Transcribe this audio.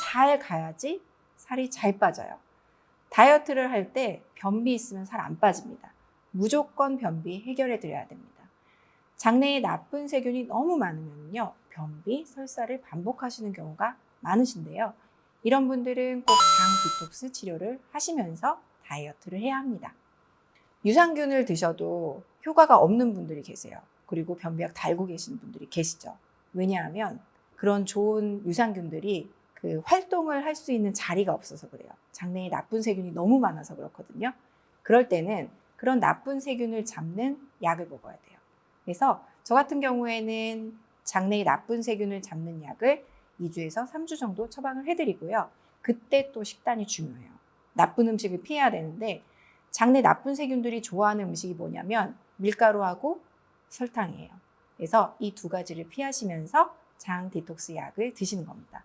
잘 가야지 살이 잘 빠져요. 다이어트를 할 때 변비 있으면 살 안 빠집니다. 무조건 변비 해결해 드려야 됩니다. 장내에 나쁜 세균이 너무 많으면요. 변비, 설사를 반복하시는 경우가 많으신데요. 이런 분들은 꼭 장 디톡스 치료를 하시면서 다이어트를 해야 합니다. 유산균을 드셔도 효과가 없는 분들이 계세요. 그리고 변비약 달고 계시는 분들이 계시죠. 왜냐하면 그런 좋은 유산균들이 그 활동을 할 수 있는 자리가 없어서 그래요. 장내에 나쁜 세균이 너무 많아서 그렇거든요. 그럴 때는 그런 나쁜 세균을 잡는 약을 먹어야 돼요. 그래서 저 같은 경우에는 장내에 나쁜 세균을 잡는 약을 2주에서 3주 정도 처방을 해드리고요. 그때 또 식단이 중요해요. 나쁜 음식을 피해야 되는데 장내 나쁜 세균들이 좋아하는 음식이 뭐냐면 밀가루하고 설탕이에요. 그래서 이 두 가지를 피하시면서 장 디톡스 약을 드시는 겁니다.